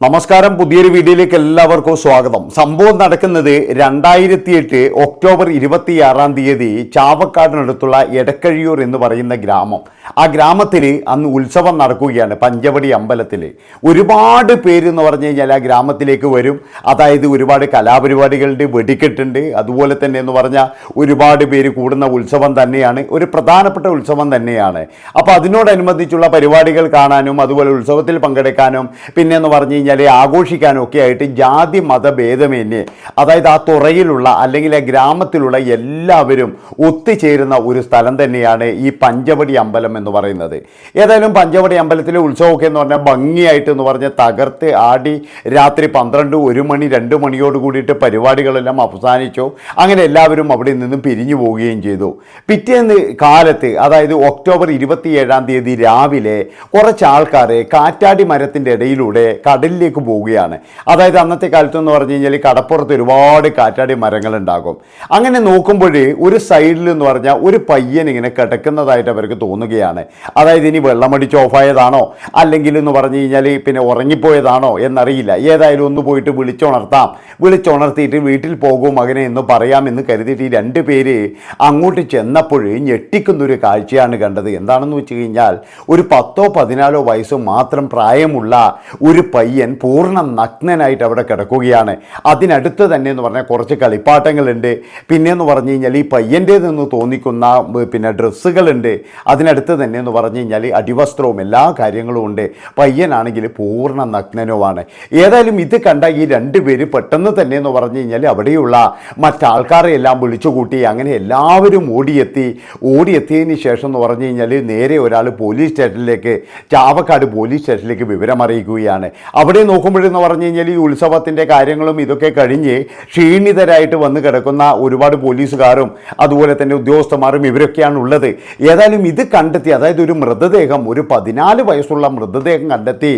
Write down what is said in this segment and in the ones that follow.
നമസ്കാരം. പുതിയൊരു വീഡിയോയിലേക്ക് എല്ലാവർക്കും സ്വാഗതം. സംഭവം നടക്കുന്നത് രണ്ടായിരത്തി എട്ട് ഒക്ടോബർ ഇരുപത്തിയാറാം തീയതി ചാവക്കാടിനടുത്തുള്ള എടക്കഴിയൂർ എന്ന് പറയുന്ന ഗ്രാമം. ആ ഗ്രാമത്തിൽ അന്ന് ഉത്സവം നടക്കുകയാണ് പഞ്ചവടി അമ്പലത്തിൽ ഒരുപാട് പേര് എന്ന് പറഞ്ഞു കഴിഞ്ഞാൽ ആ ഗ്രാമത്തിലേക്ക് വരും. അതായത് ഒരുപാട് കലാപരിപാടികളുടെ വെടിക്കെട്ടുണ്ട്. അതുപോലെ തന്നെ എന്ന് പറഞ്ഞാൽ ഒരുപാട് പേര് കൂടുന്ന ഉത്സവം തന്നെയാണ്. ഒരു പ്രധാനപ്പെട്ട ഉത്സവം തന്നെയാണ്. അപ്പോൾ അതിനോടനുബന്ധിച്ചുള്ള പരിപാടികൾ കാണാനും അതുപോലെ ഉത്സവത്തിൽ പങ്കെടുക്കാനും പിന്നെ എന്ന് പറഞ്ഞു കഴിഞ്ഞാൽ ആഘോഷിക്കാനും ഒക്കെ ആയിട്ട് ജാതി മതഭേദമന്യേ അതായത് ആ തുറയിലുള്ള അല്ലെങ്കിൽ ആ ഗ്രാമത്തിലുള്ള എല്ലാവരും ഒത്തുചേരുന്ന ഒരു സ്ഥലം തന്നെയാണ് ഈ പഞ്ചവടി അമ്പലം എന്ന് പറയുന്നത്. ഏതായാലും പഞ്ചവടി അമ്പലത്തിലെ ഉത്സവമൊക്കെ എന്ന് പറഞ്ഞാൽ ഭംഗിയായിട്ട് എന്ന് പറഞ്ഞാൽ തകർത്ത് ആടി രാത്രി പന്ത്രണ്ട് ഒരു മണി രണ്ട് മണിയോട് കൂടിയിട്ട് പരിപാടികളെല്ലാം അവസാനിച്ചു. അങ്ങനെ എല്ലാവരും അവിടെ നിന്നും പിരിഞ്ഞു പോവുകയും ചെയ്തു. പിറ്റേന്ന് കാലത്ത് അതായത് ഒക്ടോബർ ഇരുപത്തിയേഴാം തീയതി രാവിലെ കുറച്ച് ആൾക്കാർ കാറ്റാടി മരത്തിന്റെ ഇടയിലൂടെ കടലിലേക്ക് പോവുകയാണ്. അതായത് അന്നത്തെ കാലത്ത് എന്ന് പറഞ്ഞു കഴിഞ്ഞാൽ കടപ്പുറത്ത് ഒരുപാട് കാറ്റാടി മരങ്ങളുണ്ടാകും. അങ്ങനെ നോക്കുമ്പോൾ ഒരു സൈഡിൽ എന്ന് പറഞ്ഞാൽ ഒരു പയ്യൻ ഇങ്ങനെ കിടക്കുന്നതായിട്ട് അവർക്ക് തോന്നുകയാണ്. അതായത് ഇനി വെള്ളമടിച്ച് ഓഫായതാണോ? അല്ലെങ്കിൽ എന്ന് പറഞ്ഞു കഴിഞ്ഞാൽ പിന്നെ ഉറങ്ങിപ്പോയതാണോ എന്നറിയില്ല. ഏതായാലും ഒന്ന് പോയിട്ട് വിളിച്ചുണർത്താം. വിളിച്ചുണർത്തിയിട്ട് വീട്ടിൽ പോകും മകനെ എന്ന് പറയാമെന്ന് കരുതിയിട്ട് ഈ രണ്ട് പേര് അങ്ങോട്ട് ചെന്നപ്പോൾ ഞെട്ടിക്കുന്നൊരു കാഴ്ചയാണ് കണ്ടത്. എന്താണെന്ന് വെച്ച് കഴിഞ്ഞാൽ ഒരു പത്തോ പതിനാലോ വയസ്സ് മാത്രം പ്രായമുള്ള ഒരു പയ്യൻ പൂർണ നഗ്നനായിട്ട് അവിടെ കിടക്കുകയാണ്. അതിനടുത്ത് തന്നെ എന്ന് പറഞ്ഞാൽ കുറച്ച് കളിപ്പാട്ടങ്ങളുണ്ട്. പിന്നെ എന്ന് പറഞ്ഞു കഴിഞ്ഞാൽ ഈ പയ്യന്റേതെന്ന് തോന്നിക്കുന്ന പിന്നെ ഡ്രസ്സുകളുണ്ട്. അതിനടുത്ത് തന്നെ എന്ന് പറഞ്ഞു കഴിഞ്ഞാൽ അടിവസ്ത്രവും എല്ലാ കാര്യങ്ങളും ഉണ്ട്. പയ്യനാണെങ്കിൽ പൂർണ നഗ്നനുമാണ്. ഏതായാലും ഇത് കണ്ട ഈ രണ്ട് പേര് പെട്ടെന്ന് തന്നെ എന്ന് പറഞ്ഞു കഴിഞ്ഞാൽ അവിടെയുള്ള മറ്റാൾക്കാരെ എല്ലാം വിളിച്ചു കൂട്ടി അങ്ങനെ എല്ലാവരും ഓടിയെത്തി. ഓടിയെത്തിയതിന് ശേഷം എന്ന് പറഞ്ഞു കഴിഞ്ഞാൽ നേരെ ഒരാൾ പോലീസ് സ്റ്റേഷനിലേക്ക് ചാവക്കാട് പോലീസ് സ്റ്റേഷനിലേക്ക് വിവരം അറിയിക്കുകയാണ്. അവിടെ നോക്കുമ്പോഴെന്ന് പറഞ്ഞു കഴിഞ്ഞാൽ ഈ ഉത്സവത്തിന്റെ കാര്യങ്ങളും ഇതൊക്കെ കഴിഞ്ഞ് ക്ഷീണിതരായിട്ട് വന്ന് കിടക്കുന്ന ഒരുപാട് പോലീസുകാരും അതുപോലെ തന്നെ ഉദ്യോഗസ്ഥന്മാരും ഇവരൊക്കെയാണ് ഉള്ളത്. ഏതായാലും ഇത് കണ്ടെത്തി അതായത് ഒരു മൃതദേഹം ഒരു പതിനാല് വയസ്സുള്ള മൃതദേഹം കണ്ടെത്തി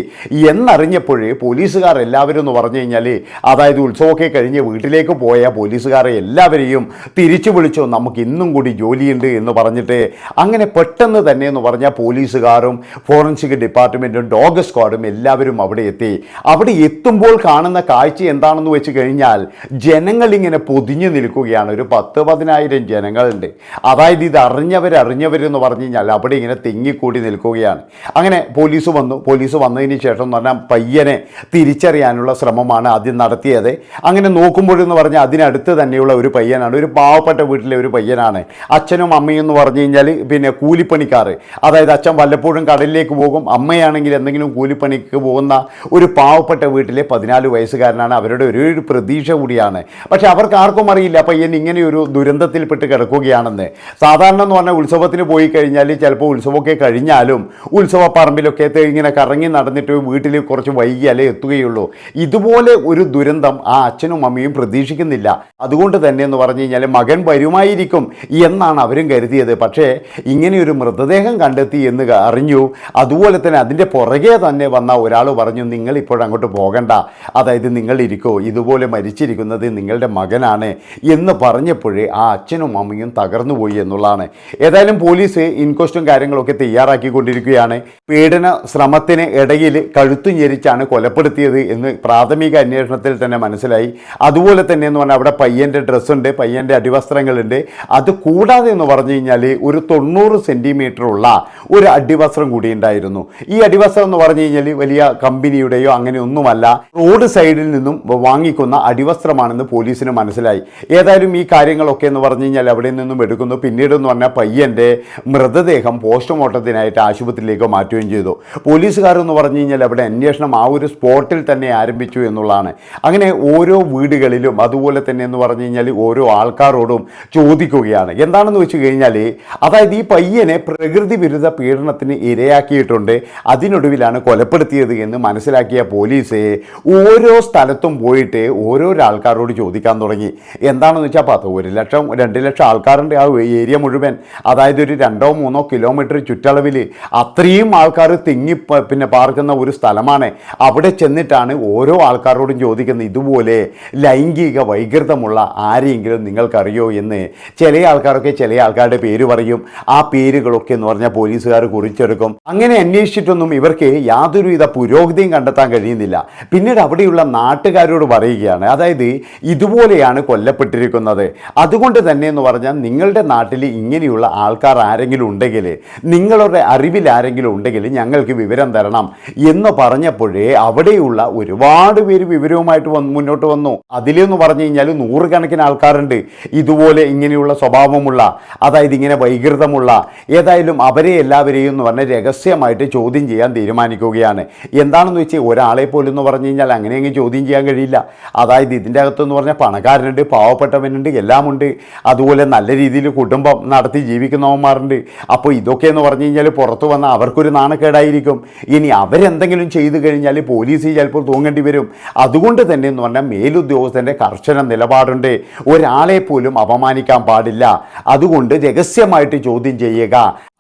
എന്നറിഞ്ഞപ്പോഴേ പോലീസുകാർ എല്ലാവരും എന്ന് പറഞ്ഞു കഴിഞ്ഞാൽ അതായത് ഉത്സവമൊക്കെ കഴിഞ്ഞ് വീട്ടിലേക്ക് പോയ പോലീസുകാരെ എല്ലാവരെയും തിരിച്ചു വിളിച്ചു നമുക്ക് ഇന്നും കൂടി ജോലിയുണ്ട് എന്ന് പറഞ്ഞിട്ട് അങ്ങനെ പെട്ടെന്ന് തന്നെ എന്ന് പറഞ്ഞാൽ പോലീസുകാരും ഫോറൻസിക് ഡിപ്പാർട്ട്മെന്റും ഡോഗ് സ്ക്വാഡും എല്ലാവരും അവിടെ എത്തി. അവിടെ എത്തുമ്പോൾ കാണുന്ന കാഴ്ച എന്താണെന്ന് വെച്ച് കഴിഞ്ഞാൽ ജനങ്ങൾ ഇങ്ങനെ പൊതിഞ്ഞു നിൽക്കുകയാണ്. ഒരു പത്ത് പതിനായിരം ജനങ്ങളുണ്ട്. അതായത് ഇത് അറിഞ്ഞവരറിഞ്ഞവരെന്ന് പറഞ്ഞു കഴിഞ്ഞാൽ അവിടെ ഇങ്ങനെ തിങ്ങിക്കൂടി നിൽക്കുകയാണ്. അങ്ങനെ പോലീസ് വന്നു. പോലീസ് വന്നതിന് ശേഷം എന്ന് പറഞ്ഞാൽ പയ്യനെ തിരിച്ചറിയാനുള്ള ശ്രമമാണ് ആദ്യം നടത്തിയത്. അങ്ങനെ നോക്കുമ്പോഴെന്ന് പറഞ്ഞാൽ അതിനടുത്ത് തന്നെയുള്ള ഒരു പയ്യനാണ്. ഒരു പാവപ്പെട്ട വീട്ടിലെ ഒരു പയ്യനാണ്. അച്ഛനും അമ്മയും എന്ന് പറഞ്ഞു കഴിഞ്ഞാൽ പിന്നെ കൂലിപ്പണിക്കാർ. അതായത് അച്ഛൻ വല്ലപ്പോഴും കടലിലേക്ക് പോകും. അമ്മയാണെങ്കിൽ എന്തെങ്കിലും കൂലിപ്പണിക്ക് പോകുന്ന ഒരു പാവപ്പെട്ട വീട്ടിലെ പതിനാല് വയസ്സുകാരനാണ്. അവരുടെ ഒരു പ്രതീക്ഷ കൂടിയാണ്. പക്ഷെ അവർക്ക് ആർക്കും അറിയില്ല. പയ്യൻ ഇങ്ങനെ ഒരു ദുരന്തത്തിൽപ്പെട്ട് കിടക്കുകയാണെന്ന്. സാധാരണ എന്ന് പറഞ്ഞാൽ ഉത്സവത്തിന് പോയി കഴിഞ്ഞാൽ ചിലപ്പോൾ ഉത്സവമൊക്കെ കഴിഞ്ഞാലും ഉത്സവ പറമ്പിലൊക്കെ ഇങ്ങനെ കറങ്ങി നടന്നിട്ട് വീട്ടിൽ കുറച്ച് വൈകിയാലേ എത്തുകയുള്ളൂ. ഇതുപോലെ ഒരു ദുരന്തം ആ അച്ഛനും അമ്മയും പ്രതീക്ഷിക്കുന്നില്ല. അതുകൊണ്ട് തന്നെ എന്ന് പറഞ്ഞു കഴിഞ്ഞാൽ മകൻ വരുമായിരിക്കും എന്നാണ് അവരും കരുതിയത്. പക്ഷേ ഇങ്ങനെ ഒരു മൃതദേഹം കണ്ടെത്തി എന്ന് അറിഞ്ഞു. അതുപോലെ തന്നെ അതിന്റെ പുറകെ തന്നെ വന്ന ഒരാൾ പറഞ്ഞു നിങ്ങൾ ഇപ്പോഴങ്ങോട്ട് പോകണ്ട. അതായത് നിങ്ങൾ ഇരിക്കോ. ഇതുപോലെ മരിച്ചിരിക്കുന്നത് നിങ്ങളുടെ മകനാണ് എന്ന് പറഞ്ഞപ്പോഴേ ആ അച്ഛനും അമ്മയും തകർന്നു പോയി എന്നുള്ളതാണ്. ഏതായാലും പോലീസ് ഇൻക്വസ്റ്റും കാര്യങ്ങളൊക്കെ തയ്യാറാക്കിക്കൊണ്ടിരിക്കുകയാണ്. പീഡന ശ്രമത്തിന് ഇടയിൽ കഴുത്തു ഞെരിച്ചാണ് കൊലപ്പെടുത്തിയത് എന്ന് പ്രാഥമിക അന്വേഷണത്തിൽ തന്നെ മനസ്സിലായി. അതുപോലെ തന്നെ എന്ന് പറഞ്ഞാൽ അവിടെ പയ്യന്റെ ഡ്രസ്സുണ്ട് പയ്യന്റെ അടിവസ്ത്രങ്ങളുണ്ട്. അത് കൂടാതെ എന്ന് പറഞ്ഞു കഴിഞ്ഞാൽ ഒരു തൊണ്ണൂറ് സെന്റിമീറ്റർ ഉള്ള ഒരു അടിവസ്ത്രം കൂടി ഉണ്ടായിരുന്നു. ഈ അടിവസ്ത്രം എന്ന് പറഞ്ഞു കഴിഞ്ഞാൽ വലിയ കമ്പനിയുടെയോ അങ്ങനെ ഒന്നുമല്ല റോഡ് സൈഡിൽ നിന്നും വാങ്ങിക്കുന്ന അടിവസ്ത്രമാണെന്ന് പോലീസിന് മനസ്സിലായി. ഏതായാലും ഈ കാര്യങ്ങളൊക്കെ എന്ന് പറഞ്ഞു കഴിഞ്ഞാൽ അവിടെ നിന്നും എടുക്കുന്നു. പിന്നീട് എന്ന് പറഞ്ഞാൽ പയ്യന്റെ മൃതദേഹം പോസ്റ്റ്മോർട്ടത്തിനായിട്ട് ആശുപത്രിയിലേക്ക് മാറ്റുകയും ചെയ്തു. പോലീസുകാരെന്ന് പറഞ്ഞു കഴിഞ്ഞാൽ അവിടെ അന്വേഷണം ആ ഒരു സ്പോട്ടിൽ തന്നെ ആരംഭിച്ചു എന്നുള്ളതാണ്. അങ്ങനെ ഓരോ വീടുകളിലും അതുപോലെ തന്നെ എന്ന് പറഞ്ഞു കഴിഞ്ഞാൽ ഓരോ ആൾക്കാരോടും ചോദിക്കുകയാണ്. എന്താണെന്ന് വെച്ച് കഴിഞ്ഞാൽ അതായത് ഈ പയ്യനെ പ്രകൃതി വിരുദ്ധ പീഡനത്തിന് ഇരയാക്കിയിട്ടുണ്ട്. അതിനൊടുവിലാണ് കൊലപ്പെടുത്തിയത് എന്ന് മനസ്സിലാക്കിയ പോലീസ് ഓരോ സ്ഥലത്തും പോയിട്ട് ഓരോരോ ആൾക്കാരോട് ചോദിക്കാൻ തുടങ്ങി. എന്താണെന്ന് വെച്ചാൽ പത്ത് ഒരു ലക്ഷം രണ്ട് ലക്ഷം ആൾക്കാരുണ്ട് ആ ഏരിയ മുഴുവൻ. അതായത് ഒരു രണ്ടോ മൂന്നോ കിലോ കിലോമീറ്റർ ചുറ്റളവിൽ അത്രയും ആൾക്കാർ തിങ്ങി പിന്നെ പാർക്കുന്ന ഒരു സ്ഥലമാണ്. അവിടെ ചെന്നിട്ടാണ് ഓരോ ആൾക്കാരോടും ചോദിക്കുന്നത് ഇതുപോലെ ലൈംഗിക വൈകൃതമുള്ള ആരെയെങ്കിലും നിങ്ങൾക്കറിയോ? എന്ന്. ചില ആൾക്കാരൊക്കെ ചില ആൾക്കാരുടെ പേര് പറയും. ആ പേരുകളൊക്കെ എന്ന് പറഞ്ഞാൽ പോലീസുകാർ കുറിച്ചെടുക്കും. അങ്ങനെ അന്വേഷിച്ചിട്ടൊന്നും ഇവർക്ക് യാതൊരുവിധ പുരോഗതിയും കണ്ടെത്താൻ കഴിയുന്നില്ല. പിന്നീട് അവിടെയുള്ള നാട്ടുകാരോട് പറയുകയാണ് അതായത് ഇതുപോലെയാണ് കൊല്ലപ്പെട്ടിരിക്കുന്നത്. അതുകൊണ്ട് തന്നെ എന്ന് പറഞ്ഞാൽ നിങ്ങളുടെ നാട്ടിൽ ഇങ്ങനെയുള്ള ആൾക്കാർ ആരെങ്കിലും ഉണ്ടെങ്കിൽ നിങ്ങളുടെ അറിവിൽ ആരെങ്കിലും ഉണ്ടെങ്കിൽ ഞങ്ങൾക്ക് വിവരം തരണം എന്ന് പറഞ്ഞപ്പോഴേ അവിടെയുള്ള ഒരുപാട് പേര് വിവരവുമായിട്ട് വന്ന് മുന്നോട്ട് വന്നു. അതിലെന്ന് പറഞ്ഞു കഴിഞ്ഞാൽ നൂറുകണക്കിന് ആൾക്കാരുണ്ട്. ഇതുപോലെ ഇങ്ങനെയുള്ള സ്വഭാവമുള്ള അതായത് ഇങ്ങനെ വൈകൃതമുള്ള ഏതായാലും അവരെ എല്ലാവരെയും എന്ന് പറഞ്ഞാൽ രഹസ്യമായിട്ട് ചോദ്യം ചെയ്യാൻ തീരുമാനിക്കുകയാണ്. എന്താണെന്ന് വെച്ചാൽ ഒരാളെ പോലും എന്ന് പറഞ്ഞു കഴിഞ്ഞാൽ അങ്ങനെ അങ്ങ് ചോദ്യം ചെയ്യാൻ കഴിയില്ല. അതായത് ഇതിന്റെ അകത്തെന്ന് പറഞ്ഞാൽ പണക്കാരനുണ്ട് പാവപ്പെട്ടവനുണ്ട് എല്ലാമുണ്ട്. അതുപോലെ നല്ല രീതിയിൽ കുടുംബം നടത്തി ജീവിക്കുന്നവന്മാരുണ്ട്. അപ്പോൾ ഇതൊക്കെ എന്ന് പറഞ്ഞു കഴിഞ്ഞാൽ പുറത്തു വന്നാൽ അവർക്കൊരു നാണക്കേടായിരിക്കും. ഇനി അവരെന്തെങ്കിലും ചെയ്തു കഴിഞ്ഞാൽ പോലീസ് ചിലപ്പോൾ തൂങ്ങേണ്ടി വരും. അതുകൊണ്ട് തന്നെ എന്ന് പറഞ്ഞാൽ മേലുദ്യോഗസ്ഥന്റെ കർശന നിലപാടുണ്ട്. ഒരാളെ പോലും അപമാനിക്കാൻ പാടില്ല. അതുകൊണ്ട് രഹസ്യമായിട്ട് ചോദ്യം ചെയ്യുക.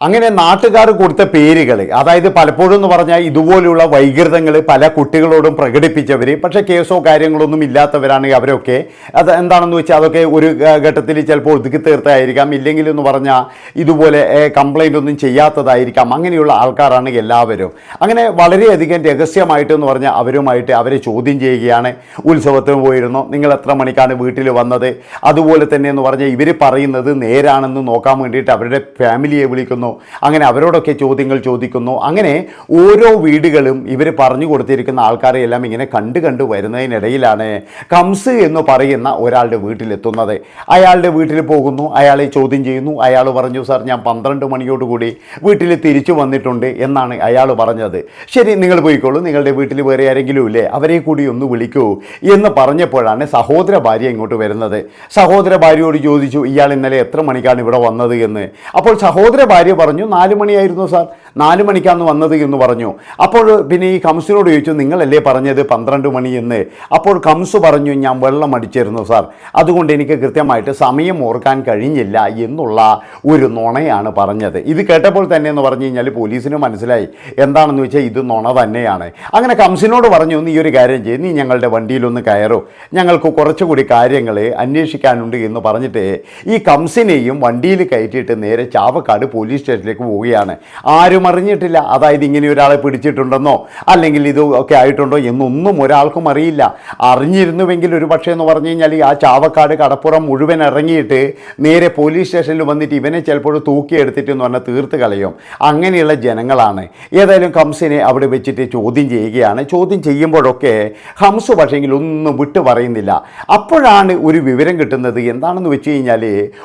അങ്ങനെ നാട്ടുകാർ കൊടുത്ത പേരുകൾ അതായത് പലപ്പോഴും എന്ന് പറഞ്ഞാൽ ഇതുപോലെയുള്ള വൈകൃതങ്ങൾ പല കുട്ടികളോടും പ്രകടിപ്പിച്ചവർ പക്ഷേ കേസോ കാര്യങ്ങളൊന്നും ഇല്ലാത്തവരാണെങ്കിൽ അവരൊക്കെ. അത് എന്താണെന്ന് വെച്ചാൽ അതൊക്കെ ഒരു ഘട്ടത്തിൽ ചിലപ്പോൾ ഒതുക്കി തീർത്തായിരിക്കാം. ഇല്ലെങ്കിൽ എന്ന് പറഞ്ഞാൽ ഇതുപോലെ കംപ്ലൈന്റ് ഒന്നും ചെയ്യാത്തതായിരിക്കാം. അങ്ങനെയുള്ള ആൾക്കാരാണ് എല്ലാവരും. അങ്ങനെ വളരെയധികം രഹസ്യമായിട്ട് എന്ന് പറഞ്ഞാൽ അവരുമായിട്ട് അവരെ ചോദ്യം ചെയ്യുകയാണ്. ഉത്സവത്തിന് പോയിരുന്നു. നിങ്ങൾ എത്ര മണിക്കാണ് വീട്ടിൽ വന്നത്? അതുപോലെ തന്നെ എന്ന് പറഞ്ഞാൽ ഇവർ പറയുന്നത് നേരാണെന്ന് നോക്കാൻ വേണ്ടിയിട്ട് അവരുടെ ഫാമിലിയെ വിളിക്കുന്നു. അങ്ങനെ അവരോടൊക്കെ ചോദ്യങ്ങൾ ചോദിക്കുന്നു. അങ്ങനെ ഓരോ വീടുകളും ഇവർ പറഞ്ഞു കൊടുത്തിരിക്കുന്ന ആൾക്കാരെ എല്ലാം ഇങ്ങനെ കണ്ടു കണ്ടു വരുന്നതിനിടയിലാണ് കംസ് എന്ന് പറയുന്ന ഒരാളുടെ വീട്ടിലെത്തുന്നത്. അയാളുടെ വീട്ടിൽ പോകുന്നു അയാളെ ചോദ്യം ചെയ്യുന്നു. അയാൾ പറഞ്ഞു സാർ ഞാൻ പന്ത്രണ്ട് മണിയോടുകൂടി വീട്ടിൽ തിരിച്ചു വന്നിട്ടുണ്ട് എന്നാണ് അയാൾ പറഞ്ഞത്. ശരി നിങ്ങൾ പോയിക്കോളൂ. നിങ്ങളുടെ വീട്ടിൽ വേറെ ആരെങ്കിലും ഇല്ലേ? അവരെ കൂടി ഒന്ന് വിളിക്കൂ എന്ന് പറഞ്ഞപ്പോഴാണ് സഹോദര ഭാര്യ ഇങ്ങോട്ട് വരുന്നത്. സഹോദര ഭാര്യയോട് ചോദിച്ചു ഇയാൾ ഇന്നലെ എത്ര മണിക്കാണ് ഇവിടെ വന്നത്? എന്ന്. അപ്പോൾ സഹോദര ഭാര്യ പറഞ്ഞു. നാല് മണിയായിരുന്നു സാർ. നാല് മണിക്കാണ് വന്നത് എന്ന് പറഞ്ഞു. അപ്പോൾ പിന്നെ ഈ കംസിനോട് ചോദിച്ചു നിങ്ങളല്ലേ പറഞ്ഞത് പന്ത്രണ്ട് മണി എന്ന്? അപ്പോൾ കംസ് പറഞ്ഞു ഞാൻ വെള്ളം അടിച്ചിരുന്നു സാർ. അതുകൊണ്ട് എനിക്ക് കൃത്യമായിട്ട് സമയം ഓർക്കാൻ കഴിഞ്ഞില്ല എന്നുള്ള ഒരു നുണയാണ് പറഞ്ഞത്. ഇത് കേട്ടപ്പോൾ തന്നെ എന്ന് പറഞ്ഞു കഴിഞ്ഞാൽ പോലീസിന് മനസ്സിലായി. എന്താണെന്ന് വെച്ചാൽ ഇത് നുണ തന്നെയാണ്. അങ്ങനെ കംസിനോട് പറഞ്ഞു നീ ഒരു കാര്യം ചെയ്യും. നീ ഞങ്ങളുടെ വണ്ടിയിലൊന്ന് കയറൂ. ഞങ്ങൾക്ക് കുറച്ചുകൂടി കാര്യങ്ങൾ അന്വേഷിക്കാനുണ്ട് എന്ന് പറഞ്ഞിട്ട് ഈ കംസിനെയും വണ്ടിയിൽ കയറ്റിയിട്ട് നേരെ ചാവക്കാട് പോലീസ് സ്റ്റേഷനിലേക്ക് പോവുകയാണ്. ആരും അറിഞ്ഞിട്ടില്ല. അതായത് ഇങ്ങനെ ഒരാളെ പിടിച്ചിട്ടുണ്ടെന്നോ അല്ലെങ്കിൽ ഇത് ഒക്കെ ആയിട്ടുണ്ടോ എന്നൊന്നും ഒരാൾക്കും അറിയില്ല. അറിഞ്ഞിരുന്നുവെങ്കിൽ ഒരു പക്ഷേ എന്ന് പറഞ്ഞു കഴിഞ്ഞാൽ ആ ചാവക്കാട് കടപ്പുറം മുഴുവൻ ഇറങ്ങിയിട്ട് നേരെ പോലീസ് സ്റ്റേഷനിൽ വന്നിട്ട് ഇവനെ ചിലപ്പോൾ തൂക്കിയെടുത്തിട്ട് എന്ന് പറഞ്ഞാൽ തീർത്ത് കളയും. അങ്ങനെയുള്ള ജനങ്ങളാണ്. ഏതായാലും ഹംസിനെ അവിടെ വെച്ചിട്ട് ചോദ്യം ചെയ്യുകയാണ്. ചോദ്യം ചെയ്യുമ്പോഴൊക്കെ ഹംസ് പക്ഷേങ്കിൽ ഒന്നും വിട്ടു പറയുന്നില്ല. അപ്പോഴാണ് ഒരു വിവരം കിട്ടുന്നത്. എന്താണെന്ന് വെച്ച് കഴിഞ്ഞാൽ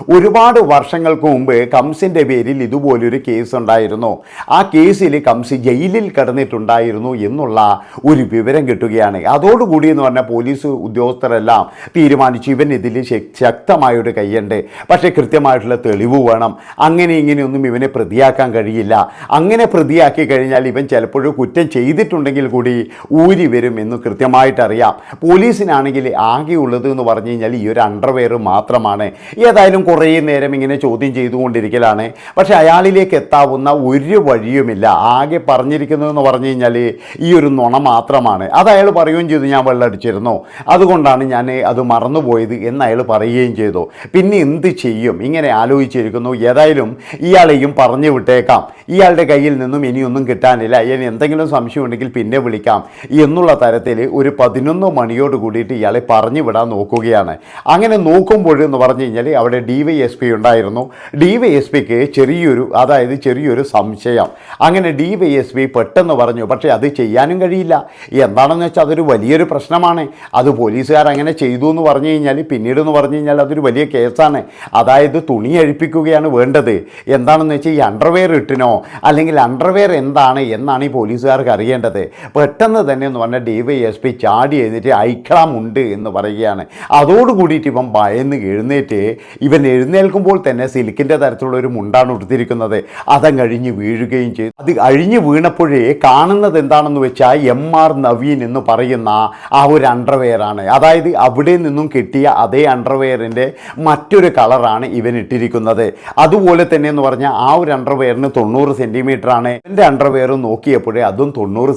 ഒരുപാട് വർഷങ്ങൾക്ക് മുമ്പ് കംസിന്റെ പേരിൽ ഇതുപോലൊരു കേസ് ഉണ്ടായിരുന്നു. ആ കേസിൽ കംസി ജയിലിൽ കിടന്നിട്ടുണ്ടായിരുന്നു എന്നുള്ള ഒരു വിവരം കിട്ടുകയാണ്. അതോടുകൂടി എന്ന് പറഞ്ഞാൽ പോലീസ് ഉദ്യോഗസ്ഥരെല്ലാം തീരുമാനിച്ചു ഇവൻ ഇതിൽ ശക്- ശക്തമായൊരു കൈയുണ്ട്. പക്ഷേ കൃത്യമായിട്ടുള്ള തെളിവ് വേണം. അങ്ങനെ ഇങ്ങനെയൊന്നും ഇവനെ പ്രതിയാക്കാൻ കഴിയില്ല. അങ്ങനെ പ്രതിയാക്കി കഴിഞ്ഞാൽ ഇവൻ ചിലപ്പോഴും കുറ്റം ചെയ്തിട്ടുണ്ടെങ്കിൽ കൂടി ഊരി വരും എന്ന് കൃത്യമായിട്ടറിയാം. പോലീസിനാണെങ്കിൽ ആകെയുള്ളത് എന്ന് പറഞ്ഞു കഴിഞ്ഞാൽ ഈ ഒരു അണ്ടർവെയർ മാത്രമാണ്. ഏതായാലും കുറേ നേരം ഇങ്ങനെ ചോദ്യം ചെയ്തുകൊണ്ടിരിക്കലാണ്. പക്ഷേ അയാളിലേക്ക് എത്താവുന്ന ഒരു വഴിയുമില്ല. ആകെ പറഞ്ഞിരിക്കുന്നതെന്ന് പറഞ്ഞു കഴിഞ്ഞാൽ ഈ ഒരു നുണ മാത്രമാണ്. അത് അയാൾ പറയുകയും ചെയ്തു ഞാൻ വെള്ളടിച്ചിരുന്നു അതുകൊണ്ടാണ് ഞാൻ അത് മറന്നുപോയത് എന്ന് അയാൾ പറയുകയും ചെയ്തു. പിന്നെ എന്ത് ചെയ്യും? ഇങ്ങനെ ആലോചിച്ചിരിക്കുന്നു. ഏതായാലും ഇയാളെയും പറഞ്ഞു വിട്ടേക്കാം. ഇയാളുടെ കയ്യിൽ നിന്നും ഇനിയൊന്നും കിട്ടാനില്ല. ഇനി എന്തെങ്കിലും സംശയം ഉണ്ടെങ്കിൽ പിന്നെ വിളിക്കാം എന്നുള്ള തരത്തിൽ ഒരു പതിനൊന്ന് മണിയോട് കൂടിയിട്ട് ഇയാളെ പറഞ്ഞു വിടാൻ നോക്കുകയാണ്. അങ്ങനെ നോക്കുമ്പോഴെന്ന് പറഞ്ഞു കഴിഞ്ഞാൽ അവിടെ ഡി വൈ എസ് പി ഉണ്ടായിരുന്നു. ഡി വൈ എസ് പിക്ക് ചെറിയൊരു അതായത് ചെറിയൊരു സംശയം. അങ്ങനെ ഡി വൈ എസ് പി പെട്ടെന്ന് പറഞ്ഞു പക്ഷേ അത് ചെയ്യാനും കഴിയില്ല. എന്താണെന്ന് വെച്ചാൽ അതൊരു വലിയൊരു പ്രശ്നമാണ്. അത് പോലീസുകാർ അങ്ങനെ ചെയ്തു എന്ന് പറഞ്ഞു കഴിഞ്ഞാൽ പിന്നീട് എന്ന് പറഞ്ഞു കഴിഞ്ഞാൽ അതൊരു വലിയ കേസാണ്. അതായത് തുണി അഴിപ്പിക്കുകയാണ് വേണ്ടത്. എന്താണെന്ന് വെച്ചാൽ ഈ അണ്ടർവെയർ ഇട്ടിനോ അല്ലെങ്കിൽ അണ്ടർവെയർ എന്താണ് എന്നാണ് ഈ പോലീസുകാർക്ക് അറിയേണ്ടത്. പെട്ടെന്ന് തന്നെ എന്ന് പറഞ്ഞാൽ ഡി വൈ എസ് പി ചാടി എഴുന്നേറ്റ് ഐക്കളമുണ്ട് എന്ന് പറയുകയാണ്. അതോട് അതോടുകൂടിയിട്ട് ഇവൻ ഭയന്ന് എഴുന്നേറ്റ് ഇവൻ എഴുന്നേൽക്കുമ്പോൾ തന്നെ സിൽക്കിന്റെ തരത്തിലുള്ള ഒരു മുണ്ടാണ് ഉടുത്തിരിക്കുന്നത്. അതം കഴിഞ്ഞ് വീഴുകയും വീഴുകയും ചെയ്തു. അത് അഴിഞ്ഞു വീണപ്പോഴേ കാണുന്നത് എന്താണെന്ന് വെച്ചാൽ എം ആർ നവീൻ എന്ന് പറയുന്ന ആ ഒരു അണ്ടർവെയറാണ് അതായത് അവിടെ നിന്നും കിട്ടിയ അതേ അണ്ടർവെയറിന്റെ മറ്റൊരു കളറാണ് ഇവൻ ഇട്ടിരിക്കുന്നത്. അതുപോലെ തന്നെ എന്ന് പറഞ്ഞാൽ ആ ഒരു അണ്ടർവെയറിന് തൊണ്ണൂറ് ആണ്. എന്റെ അണ്ടർവെയർ നോക്കിയപ്പോഴേ അതും തൊണ്ണൂറ്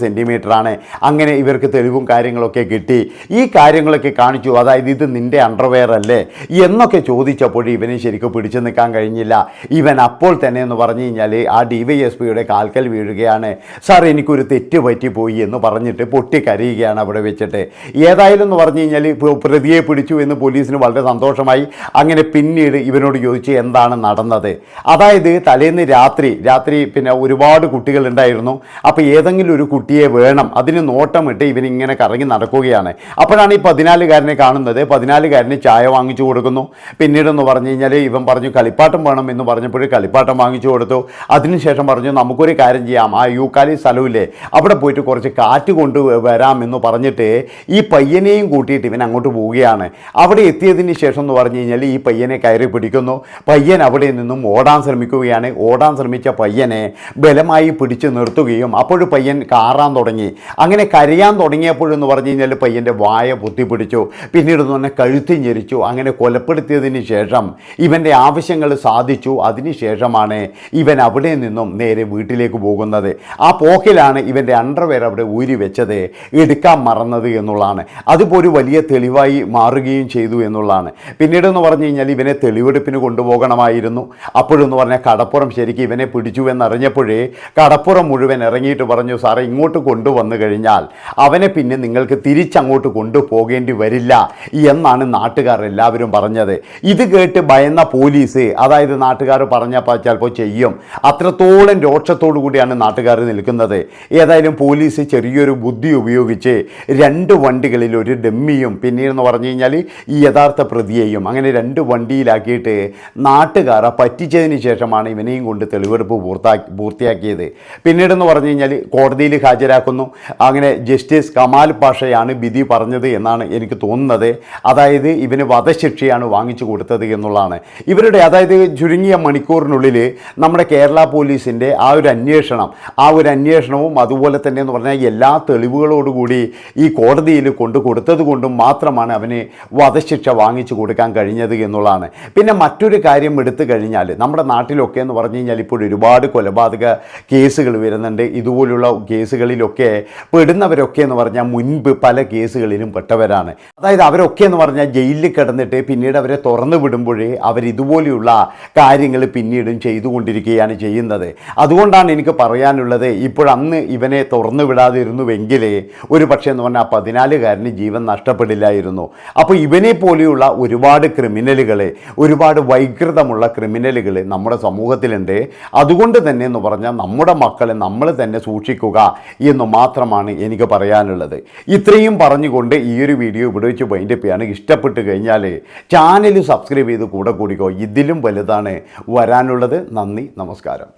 ആണ്. അങ്ങനെ ഇവർക്ക് തെളിവും കാര്യങ്ങളൊക്കെ കിട്ടി. ഈ കാര്യങ്ങളൊക്കെ കാണിച്ചു. അതായത് ഇത് നിന്റെ അണ്ടർവെയർ അല്ലേ? എന്നൊക്കെ ചോദിച്ചപ്പോൾ ഇവനെ ശരിക്കും പിടിച്ചു നിൽക്കാൻ കഴിഞ്ഞില്ല. ഇവൻ അപ്പോൾ തന്നെ എന്ന് പറഞ്ഞു കഴിഞ്ഞാൽ ആ ഡി വൈ എസ് പിയുടെ കാൽക്കൽ വീഴുകയാണ്. സാർ എനിക്കൊരു തെറ്റ് പറ്റിപ്പോയി എന്ന് പറഞ്ഞിട്ട് പൊട്ടിക്കരയുകയാണ് അവിടെ വെച്ചിട്ട്. ഏതായാലും എന്ന് പറഞ്ഞു കഴിഞ്ഞാൽ പ്രതിയെ പിടിച്ചു എന്ന് പോലീസിന് വളരെ സന്തോഷമായി. അങ്ങനെ പിന്നീട് ഇവനോട് ചോദിച്ചു എന്താണ് നടന്നത്. അതായത് തലേന്ന് രാത്രി രാത്രി പിന്നെ ഒരുപാട് കുട്ടികളുണ്ടായിരുന്നു അപ്പോൾ ഏതെങ്കിലും ഒരു കുട്ടിയെ വേണം. അതിന് നോട്ടമിട്ട് ഇവനിങ്ങനെ കറങ്ങി നടക്കുകയാണ്. അപ്പോഴാണ് ഈ പതിനാലുകാരനെ കാണുന്നത്. പതിനാലുകാരന് ചായ വാങ്ങിച്ചു കൊടുക്കുന്നു. പിന്നീടെന്ന് പറഞ്ഞു കഴിഞ്ഞാൽ ഇവൻ പറഞ്ഞു കളിപ്പാട്ടം വേണം എന്ന് പറഞ്ഞപ്പോൾ കളിപ്പാട്ടം വാങ്ങിച്ചു കൊടുത്തു. അതിനുശേഷം പറഞ്ഞു നമുക്കൊരു കാര്യം ചെയ്യാം. ആ യൂക്കാലി സ്ഥലമില്ലേ അവിടെ പോയിട്ട് കുറച്ച് കാറ്റ് കൊണ്ട് വരാമെന്ന് പറഞ്ഞിട്ട് ഈ പയ്യനെയും കൂട്ടിയിട്ട് ഇവൻ അങ്ങോട്ട് പോവുകയാണ്. അവിടെ എത്തിയതിന് ശേഷം എന്ന് പറഞ്ഞു കഴിഞ്ഞാൽ ഈ പയ്യനെ കയറി പിടിക്കുന്നു. പയ്യൻ അവിടെ നിന്നും ഓടാൻ ശ്രമിക്കുകയാണ്. ഓടാൻ ശ്രമിച്ച പയ്യനെ ബലമായി പിടിച്ചു നിർത്തുകയും അപ്പോൾ പയ്യൻ കാറാൻ തുടങ്ങി. അങ്ങനെ കരയാൻ തുടങ്ങിയപ്പോഴെന്ന് പറഞ്ഞു കഴിഞ്ഞാൽ പയ്യന്റെ വായ പൊത്തിപ്പിടിച്ചു. പിന്നീട് തന്നെ കഴുത്തി ഞെരിച്ചു. അങ്ങനെ കൊലപ്പെടുത്തിയതിന് ശേഷം ഇവന്റെ ആവശ്യങ്ങൾ സാധിച്ചു. അതിനുശേഷമാണ് ഇവൻ അവിടെ നിന്നും നേരെ വീട്ടിലേക്ക് പോകുന്നത്. ആ പോക്കിലാണ് ഇവന്റെ അണ്ടർവെയർ അവിടെ ഊരി വെച്ചത്. എടുക്കാൻ മറന്നത് എന്നുള്ളതാണ്. അതിപ്പോൾ ഒരു വലിയ തെളിവായി മാറുകയും ചെയ്തു എന്നുള്ളതാണ്. പിന്നീടെന്ന് പറഞ്ഞു കഴിഞ്ഞാൽ ഇവനെ തെളിവെടുപ്പിന് കൊണ്ടുപോകണമായിരുന്നു. അപ്പോഴെന്ന് പറഞ്ഞാൽ കടപ്പുറം ശരിക്കും ഇവനെ പിടിച്ചു എന്നറിഞ്ഞപ്പോഴേ കടപ്പുറം മുഴുവൻ ഇറങ്ങിയിട്ട് പറഞ്ഞു സാറേ ഇങ്ങോട്ട് കൊണ്ടുവന്നു കഴിഞ്ഞാൽ അവനെ പിന്നെ നിങ്ങൾക്ക് തിരിച്ചങ്ങോട്ട് കൊണ്ടുപോകേണ്ടി വരില്ല എന്നാണ് നാട്ടുകാർ എല്ലാവരും പറഞ്ഞത്. ഇത് കേട്ട് ഭയന്ന പോലീസ് അതായത് നാട്ടുകാർ പറഞ്ഞപ്പോൾ ചിലപ്പോൾ ചെയ്യും. അത്രത്തോളം രോക്ഷത്തോടു കൂടിയാണ് നാട്ടുകാർ നിൽക്കുന്നത്. ഏതായാലും പോലീസ് ചെറിയൊരു ബുദ്ധി ഉപയോഗിച്ച് രണ്ട് വണ്ടികളിൽ ഒരു ഡെമ്മിയും പിന്നീടെന്ന് പറഞ്ഞു കഴിഞ്ഞാൽ ഈ യഥാർത്ഥ പ്രതിയെയും അങ്ങനെ രണ്ട് വണ്ടിയിലാക്കിയിട്ട് നാട്ടുകാരെ പറ്റിച്ചതിന് ശേഷമാണ് ഇവനെയും കൊണ്ട് തെളിവെടുപ്പ് പൂർത്താക്കി പൂർത്തിയാക്കിയത്. പിന്നീടെന്ന് പറഞ്ഞു കഴിഞ്ഞാൽ കോടതിയിൽ ഹാജരാക്കുന്നു. അങ്ങനെ ജസ്റ്റിസ് കമാൽ പാഷയാണ് വിധി പറഞ്ഞത് എന്നാണ് എനിക്ക് തോന്നുന്നത്. അതായത് ഇവന് വധശിക്ഷയാണ് വാങ്ങിച്ചു കൊടുത്തത് എന്നുള്ളതാണ്. ഇവരുടെ അതായത് ചുരുങ്ങിയ മണിക്കൂറിനുള്ളിൽ നമ്മുടെ കേരള പോലീസിന്റെ ആ ഒരു അന്വേഷണം ആ ഒരു അന്വേഷണവും അതുപോലെ തന്നെ എന്ന് പറഞ്ഞാൽ എല്ലാ തെളിവുകളോടുകൂടി ഈ കോടതിയിൽ കൊണ്ട് കൊടുത്തത് കൊണ്ടും മാത്രമാണ് അവന് വധശിക്ഷ വാങ്ങിച്ചു കൊടുക്കാൻ കഴിഞ്ഞത് എന്നുള്ളതാണ്. പിന്നെ മറ്റൊരു കാര്യം എടുത്തു കഴിഞ്ഞാൽ നമ്മുടെ നാട്ടിലൊക്കെ എന്ന് പറഞ്ഞു കഴിഞ്ഞാൽ ഇപ്പോൾ ഒരുപാട് കൊലപാതക കേസുകൾ വരുന്നുണ്ട്. ഇതുപോലുള്ള കേസുകളിലൊക്കെ പെടുന്നവരൊക്കെ എന്ന് പറഞ്ഞാൽ മുൻപ് പല കേസുകളിലും പെട്ടവരാണ്. അതായത് അവരൊക്കെ എന്ന് പറഞ്ഞാൽ ജയിലിൽ കിടന്നിട്ട് പിന്നീട് അവരെ തുറന്നു വിടുമ്പോഴേ അവരിതുപോലെയുള്ള കാര്യങ്ങൾ പിന്നീടും ചെയ്തുകൊണ്ടിരിക്കുകയാണ് ചെയ്യുന്നത്. അതുകൊണ്ടാണ് എനിക്ക് പറയാനുള്ളത് ഇപ്പോഴന്ന് ഇവനെ തുറന്നു വിടാതിരുന്നുവെങ്കിലേ ഒരു പക്ഷേ എന്ന് പറഞ്ഞാൽ ആ പതിനാലുകാരന് ജീവൻ നഷ്ടപ്പെടില്ലായിരുന്നു. അപ്പോൾ ഇവനെ പോലെയുള്ള ഒരുപാട് ക്രിമിനലുകളെ ഒരുപാട് വൈകൃതമുള്ള ക്രിമിനലുകൾ നമ്മുടെ സമൂഹത്തിലുണ്ട്. അതുകൊണ്ട് തന്നെ എന്ന് പറഞ്ഞാൽ നമ്മുടെ മക്കളെ നമ്മൾ തന്നെ സൂക്ഷിക്കുക എന്ന് മാത്രമാണ് എനിക്ക് പറയാനുള്ളത്. ഇത്രയും പറഞ്ഞുകൊണ്ട് ഈ ഒരു വീഡിയോ ഇവിടെ വെച്ച് വൈൻഡപ്പ് ചെയ്യാണ്. ഇഷ്ടപ്പെട്ട് കഴിഞ്ഞാൽ ചാനൽ സബ്സ്ക്രൈബ് ചെയ്ത് കൂടെ കൂടിക്കോ. ഇതിലും വലുതാണ് വരാനുള്ളത്. നന്ദി നമസ്കാരം.